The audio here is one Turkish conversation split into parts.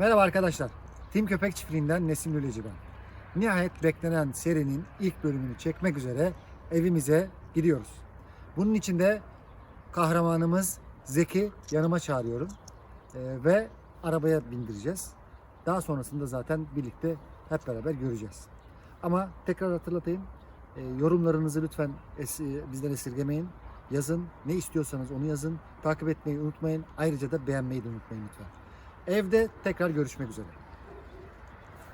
Merhaba arkadaşlar. Tim Köpek Çiftliği'nden Nesim Lüleci ben. Nihayet beklenen serinin ilk bölümünü çekmek üzere evimize gidiyoruz. Bunun için de kahramanımız Zeki yanıma çağırıyorum. Ee, ve arabaya bindireceğiz. Daha sonrasında zaten birlikte hep beraber göreceğiz. Ama tekrar hatırlatayım. Ee, yorumlarınızı lütfen es- bizden esirgemeyin. Yazın. Ne istiyorsanız onu yazın. Takip etmeyi unutmayın. Ayrıca da beğenmeyi de unutmayın lütfen. Evde tekrar görüşmek üzere.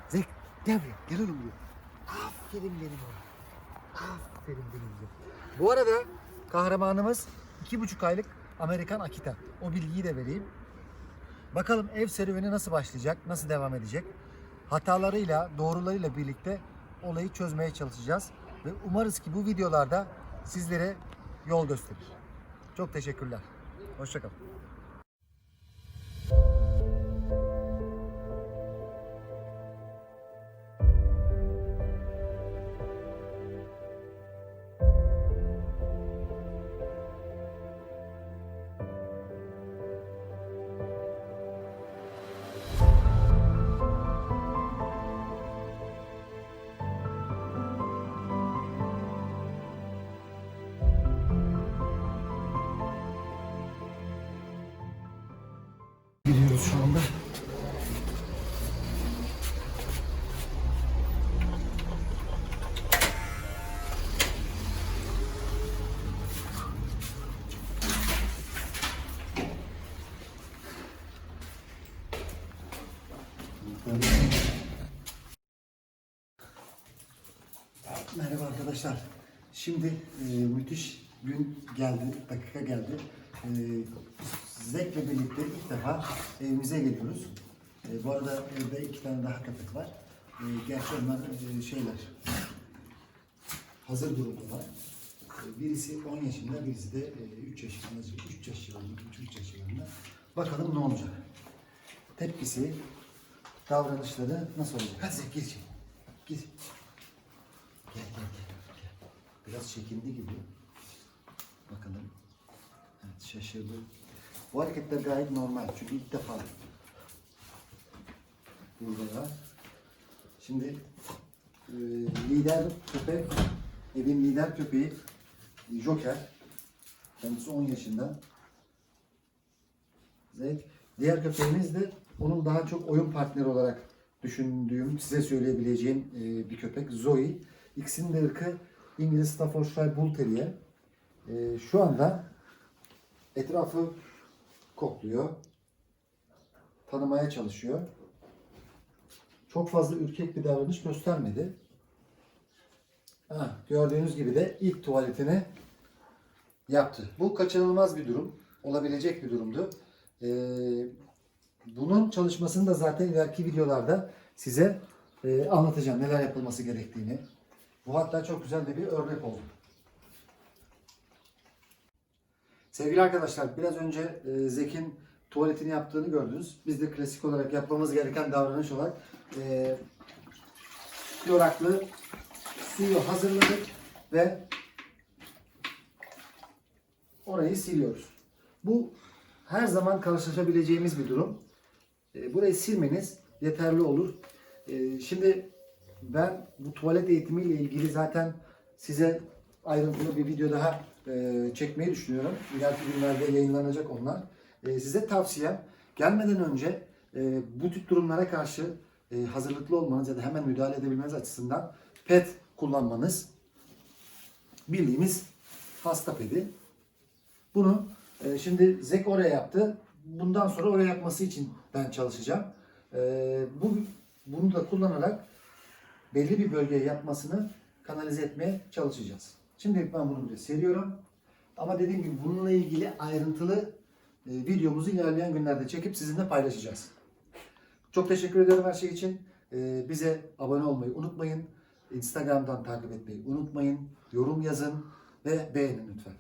Zek gel buraya. Gel oğlum buraya. Aferin benim oğlum. Aferin benim oğlum. Bu arada kahramanımız iki buçuk aylık Amerikan Akita. O bilgiyi de vereyim. Bakalım ev serüveni nasıl başlayacak, nasıl devam edecek? Hatalarıyla, doğrularıyla birlikte olayı çözmeye çalışacağız. Ve umarız ki bu videolarda sizlere yol gösterir. Çok teşekkürler. Hoşçakalın. Giriyoruz şu anda. Merhaba arkadaşlar. Şimdi e, müthiş gün geldi, dakika geldi. E, Zek'le birlikte ilk defa evimize geliyoruz. E, bu arada evde iki tane daha köpek var. E, gerçi onlar e, şeyler, hazır durumdalar. E, birisi 10 yaşında, birisi de e, 3 yaşında, 3 yaş civarında, 3 yaş civarında. Bakalım ne olacak. Tepkisi, davranışları nasıl olacak? Hadi Zek gir içeri. Gir. Gel gel gel. gel. Biraz çekindi gibi. Bakalım. Evet şaşırdı. Bu hareketler gayet normal. Çünkü ilk defa burada. Şimdi e, lider köpek, evin lider köpeği Joker. Kendisi 10 yaşında. Zek. Diğer köpeğimiz de onun daha çok oyun partneri olarak düşündüğüm, size söyleyebileceğim e, bir köpek. Zoe. İkisinin de ırkı İngiliz Staffordshire Bull Terrier. E, şu anda etrafı kokluyor. Tanımaya çalışıyor. Çok fazla ürkek bir davranış göstermedi. Ha, gördüğünüz gibi de ilk tuvaletini yaptı. Bu kaçınılmaz bir durum. Olabilecek bir durumdu. Ee, bunun çalışmasını da zaten ileriki videolarda size e, anlatacağım. Neler yapılması gerektiğini. Bu hatta çok güzel de bir örnek oldu. Sevgili arkadaşlar biraz önce e, Zek'in tuvaletini yaptığını gördünüz. Biz de klasik olarak yapmamız gereken davranış olarak e, yoraklı suyu hazırladık ve orayı siliyoruz. Bu her zaman karşılaşabileceğimiz bir durum. E, burayı silmeniz yeterli olur. E, şimdi ben bu tuvalet eğitimiyle ilgili zaten size ayrıntılı bir video daha e, çekmeyi düşünüyorum. İleriki günlerde yayınlanacak onlar. E, size tavsiyem gelmeden önce e, bu tip durumlara karşı e, hazırlıklı olmanız ya da hemen müdahale edebilmeniz açısından pet kullanmanız bildiğimiz hasta pedi. Bunu e, şimdi Zek oraya yaptı. Bundan sonra oraya yapması için ben çalışacağım. E, bu bunu da kullanarak belli bir bölgeye yapmasını kanalize etmeye çalışacağız. Şimdi ben bunu buraya seriyorum. Ama dediğim gibi bununla ilgili ayrıntılı e, videomuzu ilerleyen günlerde çekip sizinle paylaşacağız. Çok teşekkür ediyorum her şey için. E, bize abone olmayı unutmayın. Instagram'dan takip etmeyi unutmayın. Yorum yazın ve beğenin lütfen.